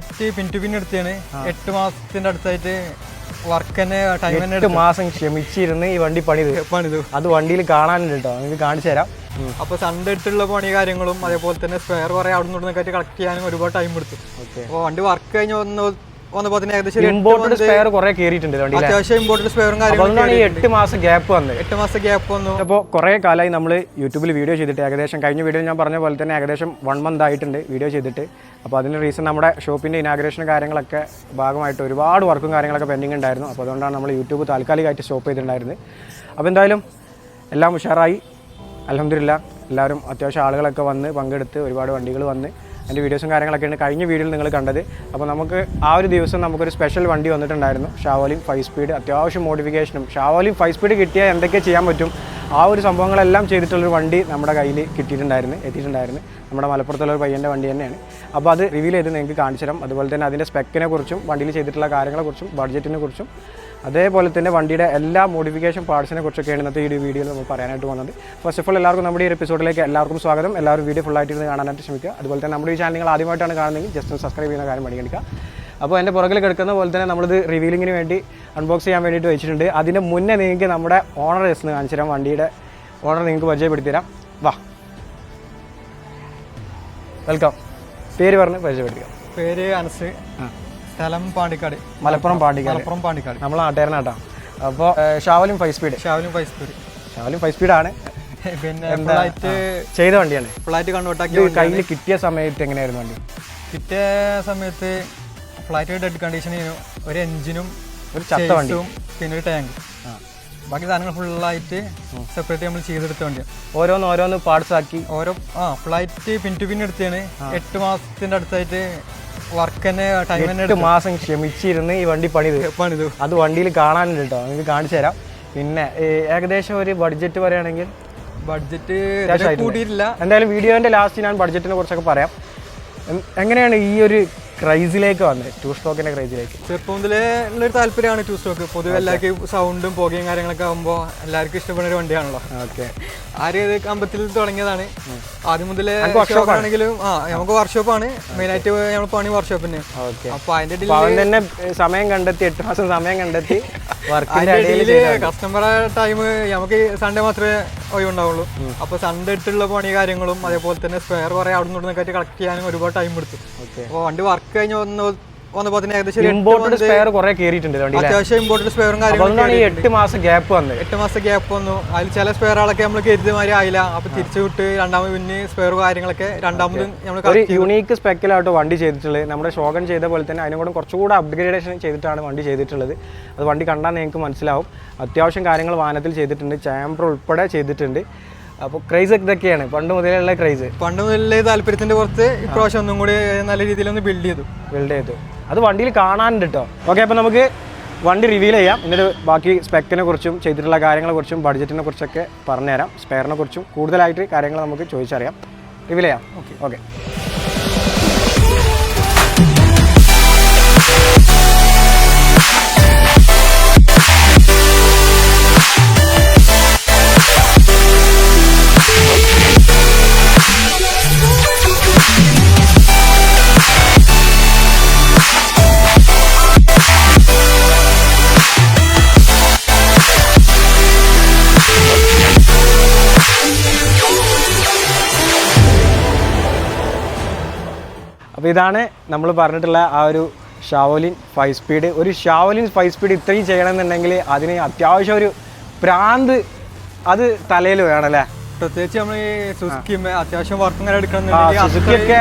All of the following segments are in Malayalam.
ഫ്ലൈറ്റ് പിൻ ടു പിൻ എടുത്താണ് എട്ട് മാസത്തിന്റെ അടുത്തായിട്ട് വർക്ക് തന്നെ ടൈം തന്നെ എട്ട് മാസം ക്ഷമിച്ചിരുന്ന് ഈ വണ്ടി പണിത്. പണിതു. അത് വണ്ടിയിൽ കാണാനുണ്ട് കേട്ടോ. നിങ്ങൾക്ക് കാണിച്ചു തരാം. അപ്പൊ സൺഡേ എടുത്തുള്ള പണി കാര്യങ്ങളും അതേപോലെ തന്നെ സ്പെയർ കുറെ അവിടെ നിന്നൊക്കെ കളക്ട് ചെയ്യാനും ഒരുപാട് ടൈം എടുത്തു. അപ്പോൾ വണ്ടി വർക്ക് കഴിഞ്ഞ് വന്ന് ഇമ്പോർട്ടഡ് സ്പെയർ കുറെ കയറിയിട്ടുണ്ട് അത്യാവശ്യം ഇമ്പോർട്ടഡ് സ്പെയറും അതുകൊണ്ടാണ് ഈ എട്ട് മാസം ഗ്യാപ്പ് വന്നത്. എട്ട് മാസം ഗ്യാപ്പ് വന്നു. അപ്പോൾ കുറേ കാലമായി നമ്മൾ യൂട്യൂബിൽ വീഡിയോ ചെയ്തിട്ട് ഏകദേശം കഴിഞ്ഞ വീഡിയോ ഞാൻ പറഞ്ഞ പോലെ തന്നെ ഏകദേശം വൺ മന്ത് ആയിട്ടുണ്ട് വീഡിയോ ചെയ്തിട്ട്. അപ്പോൾ അതിന് റീസൺ നമ്മുടെ ഷോപ്പിന്റെ ഇനാഗ്രേഷൻ കാര്യങ്ങളൊക്കെ ഭാഗമായിട്ട് ഒരുപാട് വർക്കും കാര്യങ്ങളൊക്കെ പെൻഡിങ് ഉണ്ടായിരുന്നു. അപ്പോൾ അതുകൊണ്ടാണ് നമ്മൾ യൂട്യൂബ് താൽക്കാലികമായിട്ട് സ്റ്റോപ്പ് ചെയ്തിട്ടുണ്ടായിരുന്നത്. അപ്പോൾ എന്തായാലും എല്ലാം ഉഷാറായി. അലഹമില്ല എല്ലാവരും അത്യാവശ്യം ആളുകളൊക്കെ വന്ന് പങ്കെടുത്ത് ഒരുപാട് വണ്ടികൾ വന്ന് അതിന്റെ വീഡിയോസും കാര്യങ്ങളൊക്കെയാണ് കഴിഞ്ഞ വീഡിയോയിൽ നിങ്ങൾ കണ്ടത്. അപ്പോൾ നമുക്ക് ആ ഒരു ദിവസം നമുക്കൊരു സ്പെഷ്യൽ വണ്ടി വന്നിട്ടുണ്ടായിരുന്നു. ഷാവോലിയും ഫൈവ് സ്പീഡ് അത്യാവശ്യം മോഡിഫിക്കേഷനും ഷാവോലിയും ഫൈവ് സ്പീഡ് കിട്ടിയാൽ എന്തൊക്കെ ചെയ്യാൻ പറ്റും? ആ ഒരു സംഭവങ്ങളെല്ലാം ചെയ്തിട്ടുള്ളൊരു വണ്ടി നമ്മുടെ കയ്യിൽ കിട്ടിയിട്ടുണ്ടായിരുന്നു എത്തിയിട്ടുണ്ടായിരുന്നു. നമ്മുടെ മലപ്പുറത്തുള്ള ഒരു പയ്യന്റെ വണ്ടി തന്നെയാണ്. അപ്പോൾ അത് റിവീൽ ചെയ്ത് നിങ്ങൾക്ക് കാണിച്ചു തരാം അതുപോലെ തന്നെ അതിന്റെ സ്പെക്കിനെ കുറിച്ചും വണ്ടിയിൽ ചെയ്തിട്ടുള്ള കാര്യങ്ങളെക്കുറിച്ചും ബഡ്ജറ്റിനെ കുറിച്ചും. അതേപോലെ തന്നെ വണ്ടിയുടെ എല്ലാ മോഡിഫിക്കേഷൻ പാർട്സിനെ കുറിച്ചൊക്കെയാണ് ഇന്നത്തെ ഈ ഒരു വീഡിയോയിൽ നമ്മൾ പറയാനായിട്ട് വന്നത് ഫസ്റ്റ് ഓഫ് ഓൾ എല്ലാവർക്കും നമ്മുടെ ഈ എപ്പിസോഡിലേക്ക് എല്ലാവർക്കും സ്വാഗതം. എല്ലാവരും വീഡിയോ ഫുള്ളായിട്ട് ഇരുന്ന് കാണാനായിട്ട് ശ്രമിക്കുക. അതുപോലെ തന്നെ നമ്മുടെ ഈ ചാനൽ നിങ്ങൾ ആദ്യമായിട്ടാണ് കാണുന്നതെങ്കിൽ ജസ്റ്റ് ഒന്ന് സബ്സ്ക്രൈബ് ചെയ്യുന്ന കാര്യം പരിഗണിക്കുക. അപ്പോൾ എന്റെ പുറകിൽ കിടക്കുന്ന പോലെ തന്നെ നമ്മളിത് റിവീലിങ്ങിന് വേണ്ടി അൺബോക്സ് ചെയ്യാൻ വേണ്ടിയിട്ട് വെച്ചിട്ടുണ്ട്. അതിന്റെ മുന്നേ നിങ്ങൾക്ക് നമ്മുടെ ഓണർ ജസ്റ്റ് കാണിച്ചു തരാം. വണ്ടിയുടെ ഓണർ നിങ്ങൾക്ക് പരിചയപ്പെടുത്തി തരാം. വാ. വെൽക്കം പേര് പറഞ്ഞ് പരിചയപ്പെടുത്തുക പേര് അനസ്. സ്ഥലം പാണ്ടിക്കാട്. മലപ്പുറം പാണ്ടിക്കാട്. മലപ്പുറം പാണ്ടിക്കാട്. നമ്മൾ നാട്ടുകാരനാട്ടോ. അപ്പോൾ ഷാവലും ഫൈവ് സ്പീഡ് ഷാവലും ഫൈവ് സ്പീഡ് ഷാവലും ഫൈവ് സ്പീഡ് ആണ്. പിന്നെ ഫ്ലൈറ്റ് ചെയ്ത വണ്ടിയാണ്. ഫ്ലൈറ്റ് കൺവേർട്ടാക്കി ഇത് കയ്യിൽ കിട്ടിയ സമയത്ത് എങ്ങനെയായിരുന്നു വണ്ടി? കിട്ടിയ സമയത്ത് ഫ്ലൈറ്റ് ഡെഡ് കണ്ടീഷൻ ഒരു എഞ്ചിനും ഒരു ചത്ത വണ്ടിയും പിന്നെ ഒരു ടാങ്ക് ബാക്കി സാധനങ്ങൾ ഫുള്ളായിട്ട് സെപ്പറേറ്റ് നമ്മൾ ചെയ്തെടുത്ത വണ്ടിയാണ്. ഓരോന്ന് ഓരോന്ന് പാർട്സ് ആക്കി. ഓരോ ആ ഫ്ലൈറ്റ് പിൻ ടു പിൻ എടുത്താണ് എട്ട് മാസത്തിന്റെ അടുത്തായിട്ട് വർക്ക് തന്നെ ടൈം തന്നെ എട്ട് മാസം ക്ഷമിച്ചിരുന്ന് ഈ വണ്ടി പണിത്. പണിത്. അത് വണ്ടിയിൽ കാണാനുണ്ട് കേട്ടോ നിങ്ങൾക്ക് കാണിച്ചു തരാം. പിന്നെ ഏകദേശം ഒരു ബഡ്ജറ്റ് പറയുകയാണെങ്കിൽ? ബഡ്ജറ്റ് കൂട്ടിയിട്ടില്ല. എന്തായാലും വീഡിയോന്റെ ലാസ്റ്റ് ഞാൻ ബഡ്ജറ്റിനെ കുറിച്ചൊക്കെ പറയാം. എങ്ങനെയാണ് ഈ ഒരു ക്രൈസിലേക്ക് വന്നത് ടു സ്ട്രോക്കിന്റെ ക്രൈസിലേക്ക്. ചെറുപ്പം മുതലേ ഉള്ളൊരു താല്പര്യമാണ് ടു സ്ട്രോക്ക് പൊതുവെ എല്ലാവർക്കും സൗണ്ടും പുകയും കാര്യങ്ങളൊക്കെ ആകുമ്പോൾ എല്ലാവർക്കും ഇഷ്ടപ്പെടുന്ന ഒരു വണ്ടിയാണല്ലോ. ഓക്കെ. ആര് ഇത് അമ്പത്തിൽ തുടങ്ങിയതാണ്? ആദ്യം മുതലേ ആണെങ്കിലും ആ നമുക്ക് വർക്ക്ഷോപ്പ് വർക്ക്ഷോപ്പാണ് മെയിനായിട്ട് നമ്മൾ പണി വർക്ക്ഷോപ്പിന് ഓക്കെ. അപ്പൊ അതിന്റെ അവൻ തന്നെ സമയം കണ്ടെത്തി എട്ട് മാസം സമയം കണ്ടെത്തി കസ്റ്റമറെ ടൈം നമുക്ക് സൺഡേ മാത്രമേ ഒഴിവുണ്ടാവുള്ളൂ അപ്പൊ സൺഡേ ഇട്ടുള്ള പണി കാര്യങ്ങളും അതേപോലെ തന്നെ സ്പെയർ കുറെ അവിടെ നിന്നൊക്കെ കളക്ട് ചെയ്യാനും ഒരുപാട് ടൈം എടുത്തു. അപ്പോൾ അപ്പൊ വണ്ടി വർക്ക് കഴിഞ്ഞ് വന്ന് ഇമ്പോർട്ടഡ് month സ്പെയർ കുറെ കയറിയിട്ടുണ്ട് വണ്ടിയിൽ അത്യാവശ്യം ഇമ്പോർട്ടന്റ് സ്പെയറും അപ്പോൾ കാര്യങ്ങളും അതുകൊണ്ടാണ് ഈ എട്ട് മാസം ഗ്യാപ്പ് വന്നത്. എട്ട് മാസം ഗ്യാപ്പ് വന്നു. അതിൽ ചില സ്പെയറുകളൊക്കെ നമ്മൾ കരുതിയ മാതിരി ആയില്ല. അപ്പൊ തിരിച്ചു വിട്ട് രണ്ടാമത് പിന്നെ സ്പെയർ കാര്യങ്ങളൊക്കെ രണ്ടാമത് നമ്മൾ ഒരു യുണീക്ക് സ്പെക്കിലായിട്ട് വണ്ടി ചെയ്തിട്ടുള്ളത്. നമ്മുടെ ഷോഗൻ ചെയ്ത പോലെ തന്നെ അതിനും കൂടെ കുറച്ചുകൂടെ അപ്ഗ്രേഡേഷൻ ചെയ്തിട്ടാണ് വണ്ടി ചെയ്തിട്ടുള്ളത്. അത് വണ്ടി കണ്ടാൽ നിങ്ങൾക്ക് മനസ്സിലാവും. അത്യാവശ്യം കാര്യങ്ങൾ വാഹനത്തിൽ ചെയ്തിട്ടുണ്ട്. ചാമ്പർ ഉൾപ്പെടെ ചെയ്തിട്ടുണ്ട്. അപ്പോൾ ക്രൈസ് ഇതൊക്കെയാണ്. പണ്ട് മുതലുള്ള ക്രൈസ് പണ്ട് മുതലേ താല്പര്യത്തിന്റെ പുറത്ത് ഇപ്രാവശ്യം ഒന്നും കൂടി നല്ല രീതിയിൽ ഒന്ന് ബിൽഡ് ചെയ്തു. ബിൽഡ് ചെയ്തു. അത് വണ്ടിയിൽ കാണാനുണ്ട് കേട്ടോ ഓക്കെ അപ്പോൾ നമുക്ക് വണ്ടി റിവീൽ ചെയ്യാം. എന്നിട്ട് ബാക്കി സ്പെക്കിനെ കുറിച്ചും ചെയ്തിട്ടുള്ള കാര്യങ്ങളെ കുറിച്ചും ബഡ്ജറ്റിനെ കുറിച്ചൊക്കെ പറഞ്ഞുതരാം. സ്പെയറിനെ കുറിച്ചും കൂടുതലായിട്ട് കാര്യങ്ങൾ നമുക്ക് ചോദിച്ചറിയാം. റിവീൽ ചെയ്യാം. ഓക്കെ ഓക്കെ അപ്പോൾ ഇതാണ് നമ്മൾ പറഞ്ഞിട്ടുള്ള ആ ഒരു ഷാവോലിൻ ഫൈവ് സ്പീഡ് ഒരു ഷാവോലിൻ ഫൈവ് സ്പീഡ് ഇത്രയും ചെയ്യണമെന്നുണ്ടെങ്കിൽ അതിന് അത്യാവശ്യം ഒരു പ്രാന്ത് അത് തലയിൽ വേണമല്ലേ പ്രത്യേകിച്ച് നമ്മൾ സുസുക്കി അത്യാവശ്യം എടുക്കണമെന്നുണ്ടെങ്കിൽ സുസുക്കിയൊക്കെ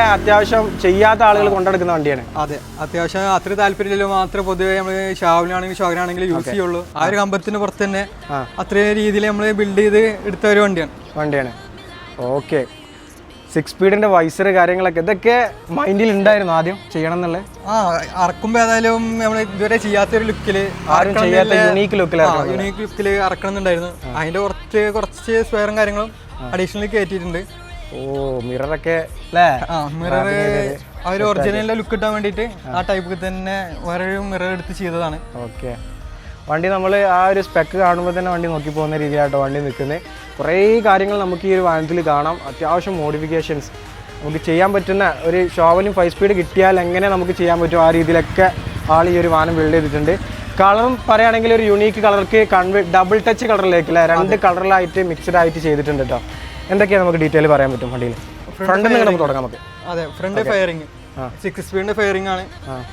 ചെയ്യാത്ത ആളുകൾ കൊണ്ടെടുക്കുന്ന വണ്ടിയാണ്. അതെ അത്യാവശ്യം അത്ര താല്പര്യമില്ലല്ലോ മാത്രമേ പൊതുവെ നമ്മൾ ഷാവിലാണെങ്കിലും ഷോകനാണെങ്കിലും യൂസ് ചെയ്യുള്ളൂ. ആ ഒരു കമ്പത്തിന് പുറത്ത് തന്നെ. അത്രയും രീതിയിൽ നമ്മൾ ബിൽഡ് ചെയ്ത് എടുത്ത ഒരു വണ്ടിയാണ്. വണ്ടിയാണ്. ഓക്കെ സിക്സ് സ്പീഡിന്റെ വൈസർ കാര്യങ്ങളൊക്കെ ഇതൊക്കെ മൈൻഡിൽ ഉണ്ടായിരുന്നു ആദ്യം ചെയ്യണം എന്നുള്ളത് ആ അറക്കുമ്പോ ഏതായാലും നമ്മൾ ഇതുവരെ ചെയ്യാത്ത ഒരു ലുക്കിൽ ആരും ചെയ്യാത്ത യുണീക്ക് ലുക്കിലായിരുന്നു യുണീക്ക് ലുക്കിൽ അറക്കണമെന്നുണ്ടായിരുന്നു. അതിന്റെ കുറച്ച് കുറച്ച് സ്വയറും കാര്യങ്ങളും അഡീഷണൽ കയറ്റിയിട്ടുണ്ട് ഓ മിററൊക്കെ അല്ലേ ആ മിറർ ഒറിജിനലിന്റെ ലുക്ക് കിട്ടാൻ വേണ്ടിയിട്ട് ആ. ടൈപ്പ് തന്നെ വേറെ മിറർ എടുത്ത് ചെയ്തതാണ്. ഓക്കെ. വണ്ടി നമ്മൾ ആ ഒരു സ്പെക്ക് കാണുമ്പോൾ തന്നെ വണ്ടി നോക്കി പോകുന്ന രീതിയിലാട്ടോ വണ്ടി നിൽക്കുന്നത്. കുറേ കാര്യങ്ങൾ നമുക്ക് ഈ ഒരു വാഹനത്തിൽ കാണാം. അത്യാവശ്യം മോഡിഫിക്കേഷൻസ് നമുക്ക് ചെയ്യാൻ പറ്റുന്ന ഒരു ഷോവലും ഫൈവ് സ്പീഡ് കിട്ടിയാൽ എങ്ങനെ നമുക്ക് ചെയ്യാൻ പറ്റും ആ രീതിയിലൊക്കെ ആൾ ഈ ഒരു വാഹനം ബിൽഡ് ചെയ്തിട്ടുണ്ട്. കളറും പറയുകയാണെങ്കിൽ ഒരു യുണീക്ക് കളർക്ക് കൺവേ ഡബിൾ ടച്ച് കളറിലേക്ക് അല്ലേ? രണ്ട് കളറിലായിട്ട് മിക്സ്ഡ് ആയിട്ട് ചെയ്തിട്ടുണ്ട് കേട്ടോ എന്തൊക്കെയാണ് നമുക്ക് ഡീറ്റെയിൽ പറയാൻ പറ്റും വണ്ടിയിൽ? ഫ്രണ്ടിൽ നിന്ന് നമുക്ക് തുടങ്ങാം നമുക്ക്. അതെ ഫ്രണ്ട് ഫയറിങ് സിക്സ് സ്പീഡിന്റെ ഫയറിംഗ് ആണ്.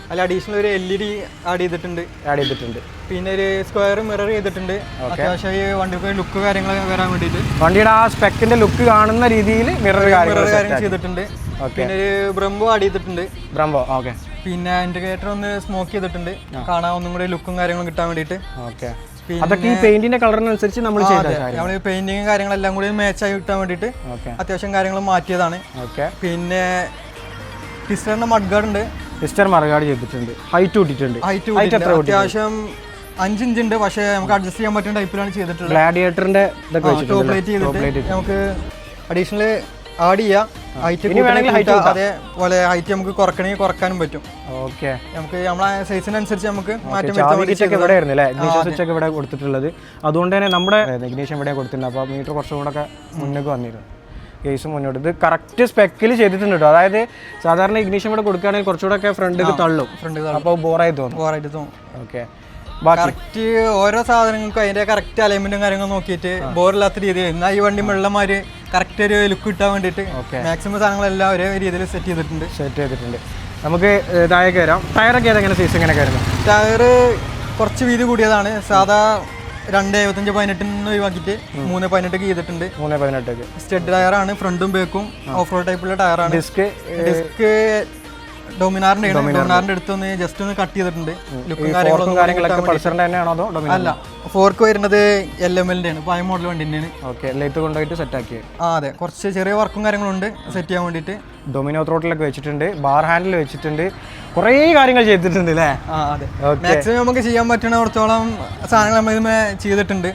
അതിൽ അഡീഷണൽ ഒരു എൽ ഇ ഡി ആഡ് ചെയ്തിട്ടുണ്ട്. ആഡ് ചെയ്തിട്ടുണ്ട്. പിന്നെ ഒരു സ്ക്വയർ മിറർ ചെയ്തിട്ടുണ്ട്. അത്യാവശ്യം ഈ വണ്ടിക്ക് ലുക്ക് കാര്യങ്ങൾ വരാൻ വേണ്ടിയിട്ട്. വണ്ടിയുടെ ആ സ്പെക്കിന്റെ ലുക്ക് കാണുന്ന രീതിയിൽ മിറർ കാര്യം കാര്യങ്ങൾ ചെയ്തിട്ടുണ്ട്. പിന്നെ ഒരു ബ്രംബോ ആഡ് ചെയ്തിട്ടുണ്ട്. ബ്രംബോ ഓക്കെ പിന്നെ ഇൻഡിക്കേറ്റർ ഒന്ന് സ്മോക്ക് ചെയ്തിട്ടുണ്ട്. കാണാൻ ഒന്നും കൂടി ലുക്കും കാര്യങ്ങളും കിട്ടാൻ വേണ്ടിയിട്ട്. ഓക്കെ അതൊക്കെ ഈ പെയിന്റിന്റെ കളറിനനുസരിച്ച് നമ്മൾ നമ്മൾ പെയിന്റിങ് കാര്യങ്ങളെല്ലാം കൂടി മാച്ച് ആയി കിട്ടാൻ വേണ്ടിയിട്ട് അത്യാവശ്യം കാര്യങ്ങൾ മാറ്റിയതാണ്. പിന്നെ പിസ്റ്ററിന്റെ മഡ്ഗാർഡ് ഉണ്ട് ഹിസ്റ്റർ മറുകാട് ചെയ്തിട്ടുണ്ട്. ഹൈറ്റ് കൂട്ടിയിട്ടുണ്ട്. ഹൈറ്റ് എത്ര അത്യാവശ്യം അഞ്ച് ഇഞ്ച് ഉണ്ട്. പക്ഷേ നമുക്ക് അഡ്ജസ്റ്റ് ചെയ്യാൻ പറ്റുന്ന ടൈപ്പിലാണ് ചെയ്തിട്ടുള്ളത്. ഗ്ലാഡിയേറ്ററിന്റെ ഇതൊക്കെ ടോപ്പ് പ്ലേറ്റ് ചെയ്തിട്ട് നമുക്ക് അഡീഷണൽ ആഡ് ചെയ്യാം. ഹൈറ്റ് വേണമെങ്കിൽ അതേപോലെ ഹൈറ്റ് നമുക്ക് കുറക്കണമെങ്കിൽ കുറക്കാനും പറ്റും. ഓക്കെ നമുക്ക് നമ്മളെ സൈസിനനുസരിച്ച് നമുക്ക് മാറ്റം കൊടുത്തിട്ടുള്ളത്. അതുകൊണ്ട് തന്നെ നമ്മുടെ ഇഗ്നീഷ്യൻ ഇവിടെ കൊടുത്തിട്ടുണ്ട് അപ്പോൾ മീറ്റർ കുറച്ചും കൂടെ ഒക്കെ മുന്നേക്ക് വന്നിരുന്നു. കേസ് മുന്നോട്ട്. ഇത് കറക്റ്റ് സ്പെക്കിൽ ചെയ്തിട്ടുണ്ട് കേട്ടോ അതായത് സാധാരണ ഇഗ്നീഷൻ ഇവിടെ കൊടുക്കുകയാണെങ്കിൽ കുറച്ചുകൂടെ ഒക്കെ ഫ്രണ്ട് തള്ളും. ഫ്രണ്ട് അപ്പോൾ ബോറായി തോന്നും. ബോറായിട്ട് തോന്നും. ഓക്കെ. കറക്റ്റ് ഓരോ സാധനങ്ങൾക്കും അതിന്റെ കറക്റ്റ് അലൈൻമെന്റും കാര്യങ്ങളും നോക്കിയിട്ട് ബോറില്ലാത്ത രീതിയിൽ എന്നാൽ ഈ വണ്ടി വെള്ളമാര് കറക്റ്റ് ഒരു ലുക്ക് കിട്ടാൻ വേണ്ടിയിട്ട് മാക്സിമം സാധനങ്ങളെല്ലാം ഒരേ രീതിയിൽ സെറ്റ് ചെയ്തിട്ടുണ്ട്. സെറ്റ് ചെയ്തിട്ടുണ്ട്. നമുക്ക് ടയർ താഴേക്ക് വരാം. ടയറൊക്കെ ഏതെങ്ങനെ സൈസ് എങ്ങനെയൊക്കെ ആയിരുന്നു ടയറ് കുറച്ച് വീതി കൂടിയതാണ്. സാധാ രണ്ട് എഴുപത്തഞ്ച് പതിനെട്ടിൽ നിന്ന് ഒഴിവാക്കിയിട്ട് മൂന്ന് പതിനെട്ടൊക്കെ ചെയ്തിട്ടുണ്ട്. മൂന്ന് പതിനെട്ടൊക്കെ. സ്റ്റെഡ് ആണ് ഫ്രണ്ടും ബേക്കും ഓഫ് റോഡ് ടൈപ്പുള്ള ടയറാണ് ഡിസ്ക് ഡിസ്ക് ഡൊമിനാറിന്റെ ഡോമിനാറിന്റെ. അടുത്ത് ഒന്ന് ജസ്റ്റ് ഒന്ന് കട്ട് ചെയ്തിട്ടുണ്ട്. ലുക്കും കാര്യങ്ങളൊക്കെ പൾസറിന്റെ തന്നെയാണോ അതോ അല്ല ഫോർക്ക് വരുന്നത് എൽ എം എല്ലിന്റെ ആണ്. പഴയ മോഡൽ വണ്ടിന്റെയാണ് ഓക്കെ ലൈറ്റ് കൊണ്ടുപോയിട്ട് സെറ്റ് ആക്കി ആ അതെ. കുറച്ച് ചെറിയ വർക്കും കാര്യങ്ങളും ഉണ്ട്. സെറ്റ് ചെയ്യാൻ വേണ്ടിയിട്ട്. ഡൊമിനോ ത്രോട്ടിലൊക്കെ വെച്ചിട്ടുണ്ട്. ബാർ ഹാൻഡിൽ വെച്ചിട്ടുണ്ട്. കുറേ കാര്യങ്ങൾ ചെയ്തിട്ടുണ്ട് അല്ലേ ആ അതെ. മാക്സിമം നമുക്ക് ചെയ്യാൻ പറ്റുന്ന കുറച്ചോളം സാധനങ്ങൾ നമ്മൾ ഇതുമേ ചെയ്തിട്ടുണ്ട്.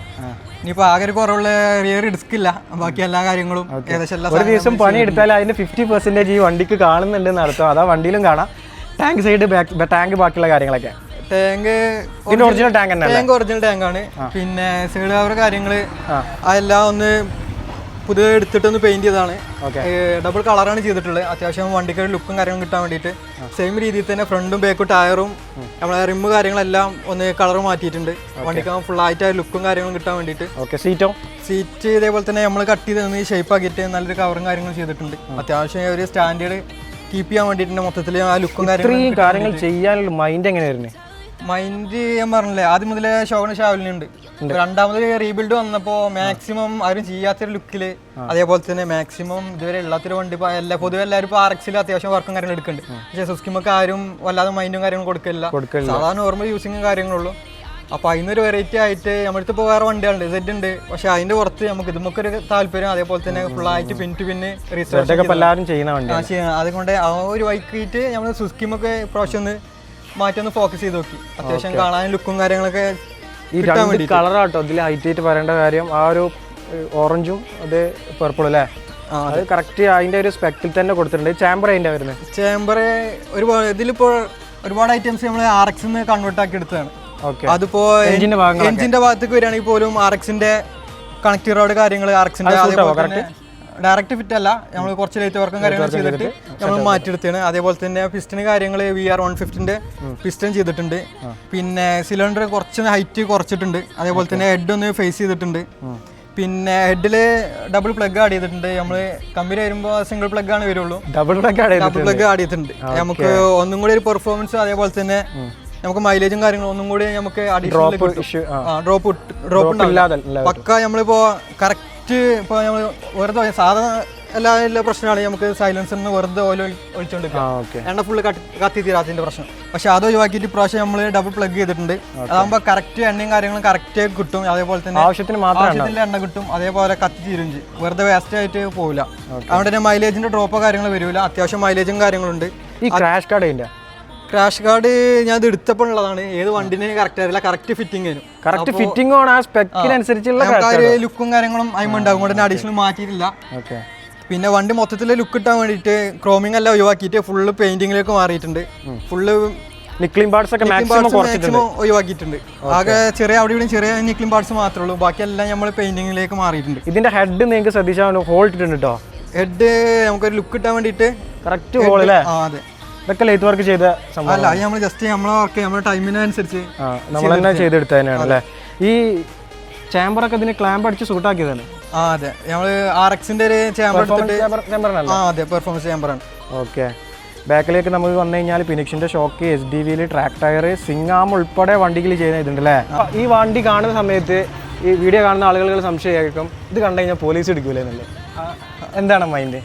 ഇനിയിപ്പോൾ ആകെ ഒരു കുറവുള്ള റിയർ ഡിസ്ക് ഇല്ല. ബാക്കി എല്ലാ കാര്യങ്ങളും ഏകദേശം എല്ലാ ഒരു ദിവസം പണി എടുത്താൽ അതിന്റെ ഫിഫ്റ്റി പെർസെന്റേജ് ഈ വണ്ടിക്ക് കാണുന്നുണ്ട് നടത്തും അതാ വണ്ടിയിലും കാണാം. ടാങ്ക് സൈഡ് ബാക്ക് ടാങ്ക് ബാക്കിയുള്ള കാര്യങ്ങളൊക്കെ. Tank original tank tank original tank ആണ്. പിന്നെ സൈഡ് കവർ കാര്യങ്ങൾ. അതെല്ലാം ഒന്ന് പുതിയ എടുത്തിട്ടൊന്ന് പെയിന്റ് ചെയ്തതാണ്. Okay. ഡബിൾ കളറാണ് ചെയ്തിട്ടുള്ളത്. അത്യാവശ്യം വണ്ടിക്ക് ലുക്കും കാര്യങ്ങളും കിട്ടാൻ വേണ്ടിയിട്ട്. സെയിം രീതിയിൽ തന്നെ ഫ്രണ്ടും ബാക്കും ടയറും നമ്മളെ റിമ്മ് കാര്യങ്ങളെല്ലാം ഒന്ന് കളർ മാറ്റിയിട്ടുണ്ട്. വണ്ടിക്ക് ഫുൾ ആയിട്ട് ലുക്കും കാര്യങ്ങളും കിട്ടാൻ വേണ്ടിയിട്ട്. ഓക്കെ സീറ്റോ സീറ്റ് ഇതേപോലെ തന്നെ നമ്മൾ കട്ട് ചെയ്ത് ഷേപ്പ് ആക്കിയിട്ട് നല്ലൊരു കവറും കാര്യങ്ങളും ചെയ്തിട്ടുണ്ട്. അത്യാവശ്യം ഒരു സ്റ്റാൻഡേർഡ് കീപ്പ് ചെയ്യാൻ വേണ്ടിയിട്ടുണ്ട് മൊത്തത്തിൽ ആ ലുക്കും കാര്യങ്ങളും കാര്യങ്ങൾ ചെയ്യാനുള്ള മൈൻഡ് എങ്ങനെയായിരുന്നു മൈൻഡ് ഞാൻ പറഞ്ഞില്ലേ ആദ്യം മുതലേ ശോഭന ഷാവലിനുണ്ട് രണ്ടാമത് റീബിൽഡ് വന്നപ്പോ മാക്സിമം ആരും ചെയ്യാത്തൊരു ലുക്കിൽ അതേപോലെ തന്നെ മാക്സിമം ഇതുവരെ ഇല്ലാത്തൊരു വണ്ടി ഇപ്പൊ എല്ലാ പൊതുവെ എല്ലാവരും ഇപ്പോൾ ആർ എക്സിൽ അത്യാവശ്യം വർക്കും കാര്യങ്ങളും എടുക്കുന്നുണ്ട്. പക്ഷേ സുസ്കിമൊക്കെ ആരും വല്ലാതെ മൈൻഡും കാര്യങ്ങളും കൊടുക്കില്ല. സാധാരണ നോർമൽ യൂസിങ്ങും കാര്യങ്ങളുള്ളൂ അപ്പൊ അതിനൊരു വെറൈറ്റി ആയിട്ട് നമ്മളടുത്ത് ഇപ്പോൾ വേറെ വണ്ടികളുണ്ട്. സെറ്റ് ഉണ്ട്. പക്ഷെ അതിന്റെ പുറത്ത് നമുക്ക് ഇതുമൊക്കെ ഒരു താല്പര്യം അതേപോലെ തന്നെ ഫുൾ ആയിട്ട് പിൻ ടു പിന്ന് റീസെർച്ച് ഇപ്പൊ അതുകൊണ്ട് ആ ഒരു വൈക്കിട്ട് നമ്മൾ സുസ്കിമൊക്കെ പ്രാവശ്യം ഒന്ന് മാറ്റി ഒന്ന് ഫോക്കസ് ചെയ്ത് നോക്കി. അത്യാവശ്യം കാണാൻ ലുക്കും കാര്യങ്ങളൊക്കെ ഈ രണ്ട് കളറാട്ടോ ഇതിൽ ഹൈറ്റ് ആയിട്ട് പറയേണ്ട കാര്യം ആ ഒരു ഓറഞ്ചും അത് പർപ്പിൾ അല്ലേ? അത് കറക്റ്റ് അതിന്റെ ഒരു സ്പെക്കിൽ തന്നെ കൊടുത്തിട്ടുണ്ട്. ചേംബർ അതിന്റെ വരുന്നത്. ചേംബർ ഒരുപാട് ഇതിലിപ്പോ ഒരുപാട് ഐറ്റംസ് നമ്മൾ ആർ എക്സ് കൺവേർട്ട് ആക്കി എടുത്തതാണ്. ഓക്കെ അതിപ്പോ എഞ്ചിന്റെ ഭാഗത്തേക്ക് വരികയാണെങ്കിൽ പോലും ആർ എക്സിന്റെ കണക്ട് റോഡ് കാര്യങ്ങൾ ആർ എക്സിന്റെ ഡയറക്റ്റ് ഫിറ്റ് അല്ല. നമ്മൾ കുറച്ച് ലൈറ്റ് വർക്കും കാര്യങ്ങളും ചെയ്തിട്ട് നമ്മൾ മാറ്റിയെടുത്താണ് അതേപോലെ തന്നെ പിസ്റ്റൺ കാര്യങ്ങൾ വി ആർ വൺ ഫിഫ്റ്റിന്റെ പിസ്റ്റൺ ചെയ്തിട്ടുണ്ട്. പിന്നെ സിലിണ്ടർ കുറച്ച് ഹൈറ്റ് കുറച്ചിട്ടുണ്ട്. അതേപോലെ തന്നെ ഹെഡ് ഒന്ന് ഫേസ് ചെയ്തിട്ടുണ്ട്. പിന്നെ ഹെഡിൽ ഡബിൾ പ്ലഗ് ആഡ് ചെയ്തിട്ടുണ്ട്. നമ്മൾ കമ്പനി വരുമ്പോൾ സിംഗിൾ പ്ലഗ് ആണ് വരുള്ളൂ. ഡബിൾ പ്ലഗ് ആണ് ഡബിൾ പ്ലഗ് ആഡ് ചെയ്തിട്ടുണ്ട്. നമുക്ക് ഒന്നും കൂടി ഒരു പെർഫോമൻസ് അതേപോലെ തന്നെ നമുക്ക് മൈലേജും കാര്യങ്ങളും ഒന്നും കൂടി നമുക്ക് ഡ്രോപ്പ് ഡ്രോപ്പ് ഡ്രോപ്പ് പക്ക നമ്മളിപ്പോ കറക്റ്റ് ഇപ്പൊ നമ്മൾ വെറുതെ സാധാരണ എല്ലാ എല്ലാ പ്രശ്നമാണ് നമുക്ക് സൈലൻസിൽ നിന്ന് വെറുതെ ഓയിൽ ഒഴിച്ചുകൊണ്ട് എണ്ണ ഫുള്ള് കത്തി തീരാത്തതിന്റെ പ്രശ്നം. പക്ഷെ അത് ഒഴിവാക്കിയിട്ട് ഇപ്രാവശ്യം നമ്മൾ ഡബിൾ പ്ലഗ് ചെയ്തിട്ടുണ്ട്. അതാകുമ്പോൾ കറക്റ്റ് എണ്ണയും കാര്യങ്ങളും കറക്റ്റ് കിട്ടും. അതേപോലെ തന്നെ ആവശ്യത്തിന് മാത്രം ആവശ്യത്തിന്റെ എണ്ണ കിട്ടും. അതേപോലെ കത്തി തീരും വെറുതെ വേസ്റ്റ് ആയിട്ട് പോവില്ല. അതുകൊണ്ട് തന്നെ മൈലേജിന്റെ ഡ്രോപ്പോ കാര്യങ്ങൾ വരില്ല അത്യാവശ്യം മൈലേജും കാര്യങ്ങളുണ്ട്. ഈ ക്രാഷ് കാർഡ് ക്രാഷ് കാർഡ് ഞാൻ ഇത് എടുത്തപ്പോൾ ഉള്ളതാണ്. ഏത് വണ്ടിന് കറക്റ്റ് ആയില്ല കറക്റ്റ് ഫിറ്റിംഗ് കറക്റ്റ് ഫിറ്റിംഗ് ആണ് ആ സ്പെക്കിനനുസരിച്ചുള്ള ലുക്കും കാര്യങ്ങളും അതിമുണ്ടാകും കൊണ്ട് അഡീഷണൽ മാറ്റിയിട്ടില്ല. ഓക്കെ പിന്നെ വണ്ടി മൊത്തത്തിൽ ലുക്ക് കിട്ടാൻ വേണ്ടിയിട്ട് ക്രോമിംഗ് എല്ലാം ഒഴിവാക്കിയിട്ട് ഫുള്ള് പെയിന്റിംഗിലേക്ക് മാറിയിട്ടുണ്ട്. ഫുള്ള് നിക്ലിംഗ് പാർട്സ് ഒക്കെ മാക്സിമം കുറച്ചിട്ടുണ്ട്. മാക്സിമം ഒഴിവാക്കിയിട്ടുണ്ട് ആകെ ചെറിയ അവിടെ ഇവിടെ ചെറിയ നിക്ലിംഗ് പാർട്സ് മാത്രമേ ഉള്ളൂ. ബാക്കിയെല്ലാം നമ്മൾ പെയിന്റിംഗിലേക്ക് മാറിയിട്ടുണ്ട്. ഇതിന്റെ ഹെഡ് നിങ്ങൾക്ക് ശ്രദ്ധിച്ചാൽ ഹോൾ ഇട്ടിട്ടുണ്ട് കേട്ടോ ഹെഡ് നമുക്കൊരു ലുക്ക് കിട്ടാൻ വേണ്ടിയിട്ട് കറക്റ്റ് ഹോൾ അല്ലേ? ആ അതെ. ഇതൊക്കെ ലൈറ്റ് വർക്ക് ചെയ്ത സംഭവം അല്ല അത് നമ്മൾ ജസ്റ്റ് നമ്മളെ വർക്ക് നമ്മുടെ ടൈമിനനുസരിച്ച് ആ നമ്മൾ തന്നെ ചെയ്തെടുത്ത തന്നെയാണ് അല്ലേ ഈ ചാമ്പറൊക്കെ ഇതിന് ക്ലാമ്പ് അടിച്ച് സൂട്ടാക്കിയതാണ് ആ അതെ. നമ്മൾ ആർ എക്സിന്റെ ഒരു ചേമ്പർ എടുത്തിട്ട് ചാമ്പറിനല്ല ആ അതെ പെർഫോമൻസ് ചേമ്പറാണ് ഓക്കെ ബാക്കിലേക്ക് നമുക്ക് വന്നു കഴിഞ്ഞാൽ ഫിനിക്സിന്റെ ഷോക്ക് എസ് ഡി വിയിൽ ട്രാക്ക് ടയർ സിംഗാം ഉൾപ്പെടെ വണ്ടികൾ ചെയ്യുന്ന ഇതുണ്ട് അല്ലേ ഈ വണ്ടി കാണുന്ന സമയത്ത് ഈ വീഡിയോ കാണുന്ന ആളുകൾ സംശയമായിരിക്കും ഇത് കണ്ടു കഴിഞ്ഞാൽ പോലീസ് എടുക്കൂലേ എന്നുള്ളത്? എന്താണ് മൈൻഡ്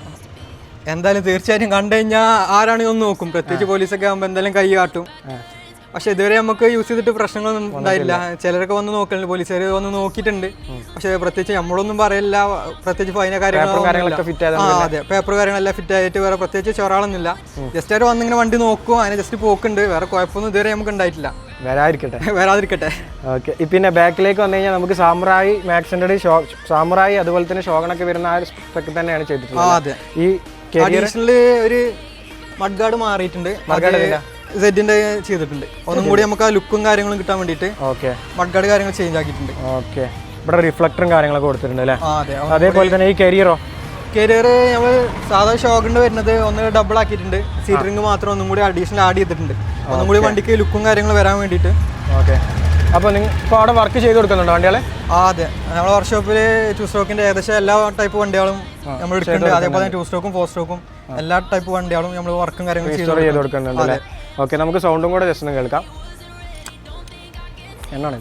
എന്തായാലും തീർച്ചയായിട്ടും കണ്ടു കഴിഞ്ഞാൽ ആരാണെങ്കിൽ ഒന്ന് നോക്കും. പ്രത്യേകിച്ച് പോലീസൊക്കെ ആകുമ്പോൾ എന്തായാലും കൈ കാട്ടും. പക്ഷെ ഇതുവരെ നമുക്ക് യൂസ് ചെയ്തിട്ട് പ്രശ്നങ്ങളൊന്നും ഉണ്ടായില്ല. ചിലരൊക്കെ വന്ന് നോക്കലുണ്ട്. പോലീസുകാർ വന്ന് നോക്കിയിട്ടുണ്ട്. പക്ഷെ പ്രത്യേകിച്ച് നമ്മളൊന്നും പറയില്ല പ്രത്യേകിച്ച് ഫൈന കാര്യങ്ങളൊക്കെ അതെ. പേപ്പർ കാര്യങ്ങളെല്ലാം ഫിറ്റ് ആയിട്ട് വേറെ പ്രത്യേകിച്ച് ചൊറാളൊന്നുമില്ല ജസ്റ്റ് അവർ വന്നിങ്ങനെ വണ്ടി നോക്കും. അതിന് ജസ്റ്റ് പോക്കുണ്ട്. വേറെ കുഴപ്പമൊന്നും ഇതുവരെ നമുക്ക് ഉണ്ടായിട്ടില്ല. വരാതിരിക്കട്ടെ. വരാതിരിക്കട്ടെ. ഓക്കെ. പിന്നെ ബാക്കിലേക്ക് വന്നു കഴിഞ്ഞാൽ നമുക്ക് സാമ്രായി മാക്സിന്റെ ഷോ സാമ്രായി അതുപോലെ തന്നെ ഷോഗണൊക്കെ വരുന്ന ആ സ്പെക്ക് തന്നെയാണ് ചെയ്തിട്ടുള്ളത്. അതെ. ഈ കരിയർ ഒരു മഡ് ഗാർഡ് മാറിയിട്ടുണ്ട് സെറ്റിന്റെ ചെയ്തിട്ടുണ്ട്. ഒന്നും കൂടി നമുക്ക് ആ ലുക്കും കാര്യങ്ങളും കിട്ടാൻ വേണ്ടിയിട്ട് ഓക്കെ മഡ് ഗാർഡ് കാര്യങ്ങൾ ചേഞ്ച് ആക്കിയിട്ടുണ്ട്. ഓക്കെ ഇവിടെ റിഫ്ലക്ടറും കാര്യങ്ങളൊക്കെ കൊടുത്തിട്ടുണ്ട് അല്ലേ? അതെ. അതേപോലെ തന്നെ ഈ കരിയറോ കരിയർ നമ്മൾ സാധാ ഷോഗിന്റെ വരുന്നത് ഒന്ന് ഡബിൾ ആക്കിയിട്ടുണ്ട്. സീറ്റ് റിംഗ് മാത്രം ഒന്നും കൂടി അഡീഷണൽ ആഡ് ചെയ്തിട്ടുണ്ട്. ഒന്നും കൂടി വണ്ടിക്ക് ലുക്കും കാര്യങ്ങളും വരാൻ വേണ്ടിയിട്ട്. ഓക്കെ അപ്പോൾ നിങ്ങൾ ഇപ്പോൾ അവിടെ വർക്ക് ചെയ്ത് കൊടുക്കുന്നുണ്ടോ വണ്ടികളെ? ആ അതെ. നമ്മുടെ വർക്ക്ഷോപ്പിൽ ടു സ്ട്രോക്കിന്റെ ഏകദേശം എല്ലാ ടൈപ്പ് വണ്ടികളും നമ്മൾ എടുക്കുന്നുണ്ട്. അതേപോലെ ടു സ്ട്രോക്കും ഫോർ സ്ട്രോക്കും എല്ലാ ടൈപ്പ് വണ്ടികളും നമ്മൾ വർക്കും കാര്യങ്ങളും ചെയ്ത് കൊടുക്കുന്നുണ്ട്. ഓക്കെ നമുക്ക് സൗണ്ടും കൂടെ ജസ്റ്റ് ഒന്ന് കേൾക്കാം. എന്നാണ്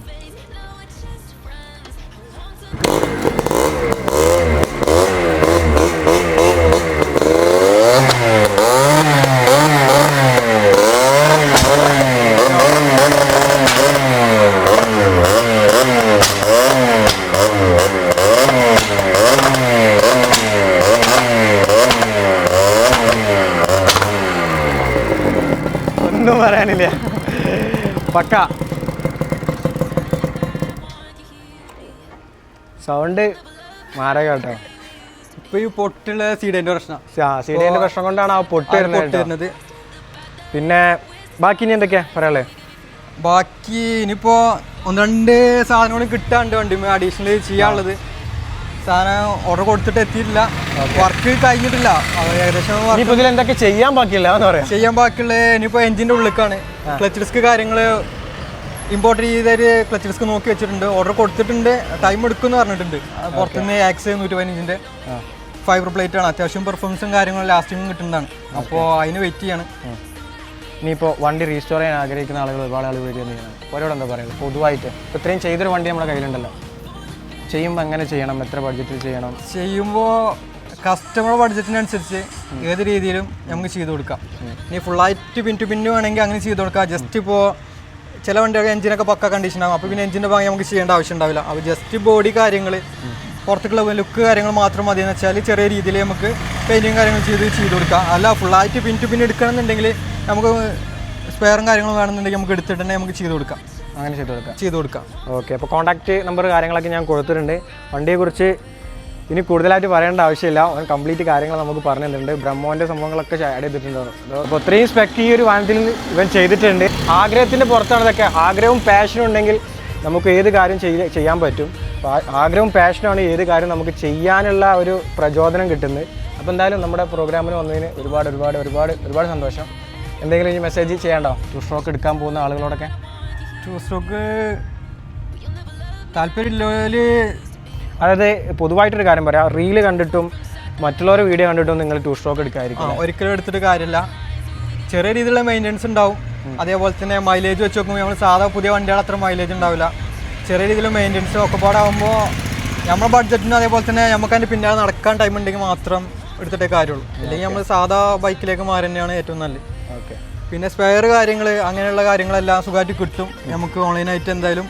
ഒന്നും പറയാനില്ല പക്ക. സൗണ്ട് മാറ കേട്ടോ. ഇപ്പൊ ഈ പൊട്ടുള്ള സീഡിന്റെ പ്രശ്നം. ഡിന്റെ പ്രശ്നം കൊണ്ടാണ് ആ പൊട്ട് വരുന്നത് പിന്നെ ബാക്കി ഇനി എന്തൊക്കെയാ പറയാളേ ബാക്കി ഇനിയിപ്പോ ഒന്ന് രണ്ട് സാധനങ്ങളും കിട്ടാണ്ട് വണ്ടി അഡീഷണൽ ചെയ്യാനുള്ളത്. സാധനം ഓർഡർ കൊടുത്തിട്ട് എത്തിയിട്ടില്ല. വർക്ക് കഴിഞ്ഞിട്ടില്ല. ഏകദേശം ഇനിയിപ്പോ ഇതിൽ എന്തൊക്കെ ചെയ്യാൻ ബാക്കിയില്ല എന്ന് പറയാം. ചെയ്യാൻ ബാക്കിയുള്ള ഇനിയിപ്പോ എഞ്ചിന്റെ ഉള്ളിലേക്കാണ്. ക്ലച്ച് ഡിസ്ക് കാര്യങ്ങൾ ഇമ്പോർട്ട് ചെയ്തൊരു ക്ലച്ച് ഡിസ്ക് നോക്കി വെച്ചിട്ടുണ്ട്. ഓർഡർ കൊടുത്തിട്ടുണ്ട്. ടൈം എടുക്കും എന്ന് പറഞ്ഞിട്ടുണ്ട് പുറത്തുനിന്ന് ആക്സ് നൂറ്റി പതിനഞ്ചിന്റെ ഫൈബർ പ്ലേറ്റ് ആണ്. അത്യാവശ്യം പെർഫോമൻസും കാര്യങ്ങളും ലാസ്റ്റിങ്ങും കിട്ടുന്നതാണ്. അപ്പോൾ അതിന് വെയിറ്റ് ചെയ്യാണ്. ഇനിയിപ്പോൾ വണ്ടി റീസ്റ്റോർ ചെയ്യാൻ ആഗ്രഹിക്കുന്ന ആളുകൾ ഒരുപാട് ആളുകൾ വരികയാണ് അവരോട് എന്താ പറയുക പൊതുവായിട്ട് ഇത്രയും ചെയ്തൊരു വണ്ടി നമ്മുടെ കയ്യിലുണ്ടല്ലോ. ചെയ്യുമ്പോൾ എങ്ങനെ ചെയ്യണം? എത്ര ബഡ്ജറ്റിൽ ചെയ്യണം? ചെയ്യുമ്പോൾ കസ്റ്റമർ ബഡ്ജറ്റിനനുസരിച്ച് ഏത് രീതിയിലും നമുക്ക് ചെയ്ത് കൊടുക്കാം. ഇനി ഫുള്ളായിട്ട് പിൻ ടു പിന്നു വേണമെങ്കിൽ അങ്ങനെ ചെയ്ത് കൊടുക്കാം. ജസ്റ്റ് ഇപ്പോൾ ചില വണ്ടിയൊക്കെ എഞ്ചിനൊക്കെ പക്ക കണ്ടീഷൻ ആകും അപ്പോൾ പിന്നെ എഞ്ചിന്റെ ഭാഗം നമുക്ക് ചെയ്യേണ്ട ആവശ്യം ഉണ്ടാവില്ല. അപ്പോൾ ജസ്റ്റ് ബോഡി കാര്യങ്ങൾ പുറത്തേക്കുള്ള ലുക്ക് കാര്യങ്ങൾ മാത്രം മതി. എന്ന് വെച്ചാൽ ചെറിയ രീതിയിൽ നമുക്ക് പെയിന്റിങ് കാര്യങ്ങൾ ചെയ്ത് ചെയ്ത് കൊടുക്കാം. അല്ല ഫുള്ളായിട്ട് പിൻ ടു പിൻ എടുക്കണമെന്നുണ്ടെങ്കിൽ നമുക്ക് സ്പെയറും കാര്യങ്ങളും വേണമെന്നുണ്ടെങ്കിൽ നമുക്ക് എടുത്തിട്ട് തന്നെ നമുക്ക് ചെയ്ത് കൊടുക്കാം. അങ്ങനെ ചെയ്ത് കൊടുക്കാം. ചെയ്ത് കൊടുക്കാം. ഓക്കെ അപ്പോൾ കോൺടാക്റ്റ് നമ്പർ കാര്യങ്ങളൊക്കെ ഞാൻ കൊടുത്തിട്ടുണ്ട്. വണ്ടിയെക്കുറിച്ച് ഇനി കൂടുതലായിട്ട് പറയേണ്ട ആവശ്യമില്ല. അവൻ കംപ്ലീറ്റ് കാര്യങ്ങൾ നമുക്ക് പറഞ്ഞു തന്നിട്ടുണ്ട് ബ്രഹ്മോന്റെ സംഭവങ്ങളൊക്കെ ആഡ് ചെയ്തിട്ടുണ്ട് അപ്പോൾ ഇത്രയും സ്പെക്ക് ഈ ഒരു വാഹനത്തിൽ ഇവൻ ചെയ്തിട്ടുണ്ട്. ആഗ്രഹത്തിന്റെ പുറത്താണ് ഇതൊക്കെ. ആഗ്രഹവും പാഷനും ഉണ്ടെങ്കിൽ നമുക്ക് ഏത് കാര്യം ചെയ്യാൻ പറ്റും. ആഗ്രഹവും പാഷനുമാണ് ഏത് കാര്യം നമുക്ക് ചെയ്യാനുള്ള ഒരു പ്രചോദനം കിട്ടുന്നത്. അപ്പോൾ എന്തായാലും നമ്മുടെ പ്രോഗ്രാമിന് വന്നതിന് ഒരുപാട് ഒരുപാട് ഒരുപാട് ഒരുപാട് സന്തോഷം. എന്തെങ്കിലും ഈ മെസ്സേജ് ചെയ്യണ്ടോ? ടൂർ ഷോക്ക് എടുക്കാൻ പോകുന്ന ആളുകളോടൊക്കെ? ടൂ സ്ട്രോക്ക് താല്പര്യമില്ലോൽ അതായത് പൊതുവായിട്ടൊരു കാര്യം പറയാം. റീൽ കണ്ടിട്ടും മറ്റുള്ളവരുടെ വീഡിയോ കണ്ടിട്ടും നിങ്ങൾ ടു സ്ട്രോക്ക് എടുക്കാതിരിക്കും ഒരിക്കലും എടുത്തിട്ട് കാര്യമില്ല. ചെറിയ രീതിയിലുള്ള മെയിന്റനൻസ് ഉണ്ടാവും. അതേപോലെ തന്നെ മൈലേജ് വെച്ച് നോക്കുമ്പോൾ നമ്മൾ സാധാ പുതിയ വണ്ടികൾ അത്ര മൈലേജ് ഉണ്ടാവില്ല. ചെറിയ രീതിയിൽ മെയിന്റനൻസ് ഒക്കെ പാടാകുമ്പോൾ നമ്മുടെ ബഡ്ജറ്റിന് അതേപോലെ തന്നെ നമുക്ക് അതിന്റെ പിന്നാലെ നടക്കാൻ ടൈം ഉണ്ടെങ്കിൽ മാത്രം എടുത്തിട്ടേ കാര്യമുള്ളൂ. അല്ലെങ്കിൽ നമ്മൾ സാധാ ബൈക്കിലേക്ക് മാറി തന്നെയാണ് ഏറ്റവും നല്ലത്. ഓക്കെ. പിന്നെ സ്പെയർ കാര്യങ്ങൾ അങ്ങനെയുള്ള കാര്യങ്ങളെല്ലാം സുഖമായിട്ട് കിട്ടും. നമുക്ക് ഓൺലൈനായിട്ട് എന്തായാലും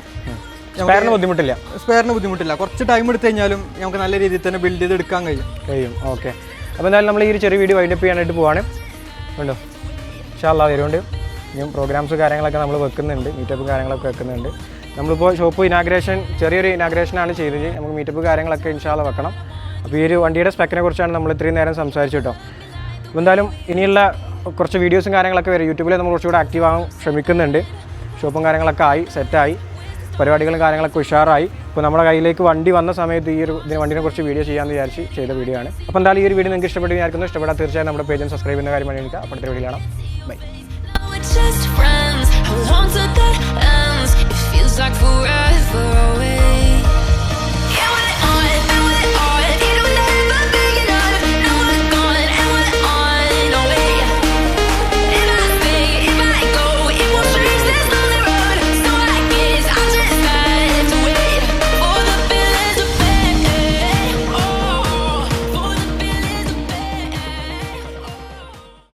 സ്പെയറിന് ബുദ്ധിമുട്ടില്ല. സ്പെയറിന് ബുദ്ധിമുട്ടില്ല. കുറച്ച് ടൈം എടുത്തു കഴിഞ്ഞാലും നമുക്ക് നല്ല രീതിയിൽ തന്നെ ബിൽഡ് ചെയ്ത് എടുക്കാൻ കഴിയും. കഴിയും. ഓക്കെ അപ്പോൾ എന്തായാലും നമ്മൾ ഈ ഒരു ചെറിയ വീഡിയോ വൈൻഡപ്പ് ചെയ്യാനായിട്ട് പോവാണ്. ഉണ്ടോ ഇഷ്ടമല്ല വരുന്നുണ്ട്. ഇനിയും പ്രോഗ്രാംസ് കാര്യങ്ങളൊക്കെ നമ്മൾ വെക്കുന്നുണ്ട്. മീറ്റപ്പ് കാര്യങ്ങളൊക്കെ വെക്കുന്നുണ്ട്. നമ്മളിപ്പോൾ ഷോപ്പ് ഇനാഗ്രേഷൻ ചെറിയൊരു ഇനാഗ്രേഷനാണ് ചെയ്തത്. നമുക്ക് മീറ്റപ്പ് കാര്യങ്ങളൊക്കെ ഇൻഷാല്ല വെക്കണം. അപ്പോൾ ഈ ഒരു വണ്ടിയുടെ സ്പെക്കിനെ കുറിച്ചാണ് നമ്മൾ ഇത്രയും നേരം സംസാരിച്ചിട്ടോ അപ്പോൾ എന്തായാലും ഇനിയുള്ള കുറച്ച് വീഡിയോസും കാര്യങ്ങളൊക്കെ വരും. യൂട്യൂബിൽ നമ്മൾ കുറച്ചുകൂടെ ആക്റ്റീവ് ആകാൻ ശ്രമിക്കുന്നുണ്ട്. ഷോപ്പും കാര്യങ്ങളൊക്കെ ആയി സെറ്റായി പരിപാടികളും കാര്യങ്ങളൊക്കെ ഉഷാറായി. ഇപ്പോൾ നമ്മുടെ കയ്യിലേക്ക് വണ്ടി വന്ന സമയത്ത് ഈ ഒരു വണ്ടിനെ കുറിച്ച് വീഡിയോ ചെയ്യാമെന്ന് വിചാരിച്ച് ചെയ്ത വീഡിയോ ആണ്. അപ്പോൾ എന്തായാലും ഈ ഒരു വീഡിയോ നിങ്ങൾക്ക് ഇഷ്ടപ്പെട്ട് വിചാരിക്കുന്നു. ഇഷ്ടപ്പെട്ടാൽ തീർച്ചയായും നമ്മുടെ പേജും സബ്സ്ക്രൈബ് ചെയ്യുന്ന കാര്യമാണ് എനിക്ക് അപ്പോഴത്തെ വീഡിയോ ആണ് bye just friends. How long till that ends? It feels like forever away.